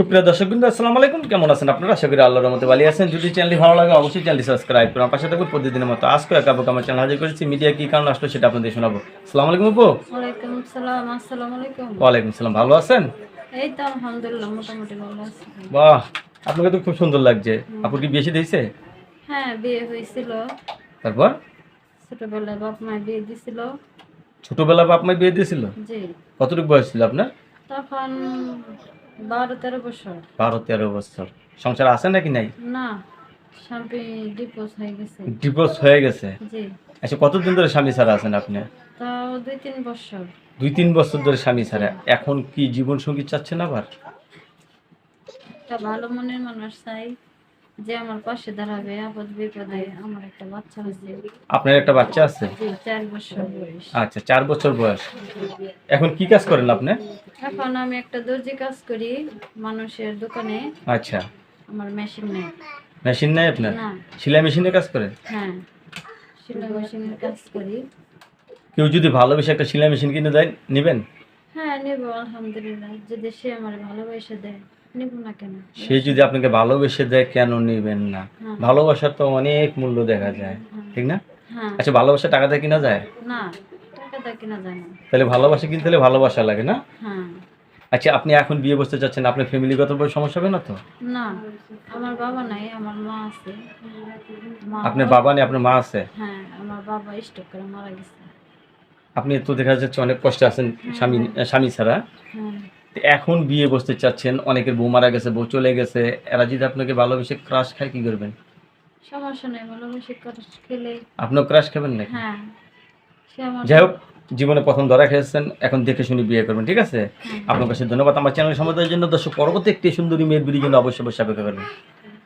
সুপ্রিয় দর্শক বিন্দু আসসালামু আলাইকুম। কেমন আছেন আপনারা? আশা করি আল্লাহর রহমতে ভালো আছেন। যদি চ্যানেলটি ভালো লাগে অবশ্যই চ্যানেলটি সাবস্ক্রাইব করুন। পাশে থাকুন প্রতিদিনের মতো আজকে একা বুক আমার চ্যানেল হাজির করেছি। মিডিয়া কি কারণ আসলো সেটা আপনাদের শোনাবো। আসসালামু আলাইকুম আপু। ওয়ালাইকুম আসসালাম আসসালামু আলাইকুম। ওয়ালাইকুম সালাম ভালো আছেন? এই তো আলহামদুলিল্লাহ মোটামুটি ভালো আছি। বাহ আপনাকে তো খুব সুন্দর লাগছে। আপুর কি বেশি দিয়েছে? হ্যাঁ বিয়ে হয়েছিল। তারপর? ছোটবেলায় বাপ মায় বিয়ে দিছিল। ছোটবেলা বাপ মাই বিয়ে দিয়েছিল? জি। কতটুকু বয়স ছিল আপনার? তখন বারো তেরো বছর। বারো তেরো বছর। সংসার আছে নাকি নাই? না স্বামী ডিভোর্স হয়ে গেছে। ডিভোর্স হয়ে গেছে? জি। আচ্ছা কতদিন ধরে স্বামী ছাড়া আছেন আপনি? তাও দুই তিন বছর। দুই তিন বছর ধরে স্বামী ছাড়া। এখন কি জীবন সঙ্গী চাচ্ছেন আবার? একটা ভালো মনের মানুষ চাই। যে আমার পাশে দাঁড়াবে আপদ বিপদে আমার একটা বাচ্চা হয়েছে। আপনার একটা বাচ্চা আছে? চার বছর বয়স। আচ্ছা চার বছর বয়স। এখন কি কাজ করেন আপনি? এখন আমি একটা দর্জি কাজ করি মানুষের দোকানে। আচ্ছা। আমার মেশিন নেই। মেশিন নেই আপনার? সেলাই মেশিনে কাজ করেন? হ্যাঁ সেলাই মেশিনের কাজ করি। কেউ যদি ভালোবেসে একটা সেলাই মেশিন কিনে দেয় নেবেন? হ্যাঁ নেব আলহামদুলিল্লাহ। যদি সে আমার ভালোবেসে দেয়। নেব না কেন? সে যদি আপনাকে ভালোবেসে দেয় কেন নেবেন না? হ্যাঁ। ভালোবাসার তো অনেক মূল্য দেখা যায় ঠিক না? হ্যাঁ। আচ্ছা ভালোবাসা টাকা দিয়ে কিনা যায়? না টাকা দা কিনা যায় না। তাহলে ভালোবাসা কিনতে হলে ভালোবাসা লাগে না? হ্যাঁ। আচ্ছা আপনি এখন বিয়ে বসতে চাচ্ছেন আপনার ফ্যামিলিগত সমস্যা হবে না তো? না আমার বাবা নাই আমার মা আছে। আপনার বাবা নেই আপনার মা আছে? হ্যাঁ আমার বাবা স্ট্রোক করে মারা গেছে। আপনি তো দেখা যাচ্ছে অনেক কষ্টে আছেন স্বামী স্বামী ছাড়া। হ্যাঁ। এখন বিয়ে করতে চাচ্ছেন অনেকের বউ মারা গেছে বউ চলে গেছে এরা যদি আপনাকে ভালোবেসে ক্রাশ খায় কি করবেন? সমস্যা নাই ভালোবেসে ক্রাশ খেলে আপনিও ক্রাশ খাবেন নাকি? হ্যাঁ যাই হোক জীবনে প্রথম ধরা খেয়েছেন এখন দেখে শুনে বিয়ে করবেন ঠিক আছে? আপনার কাছে ধন্যবাদ আমার চ্যানেল সমাজের জন্য দর্শক পরবর্তী একটি সুন্দরী মেয়ের বিড়ির জন্য অবশ্যই অবশ্যই অপেক্ষা করবেন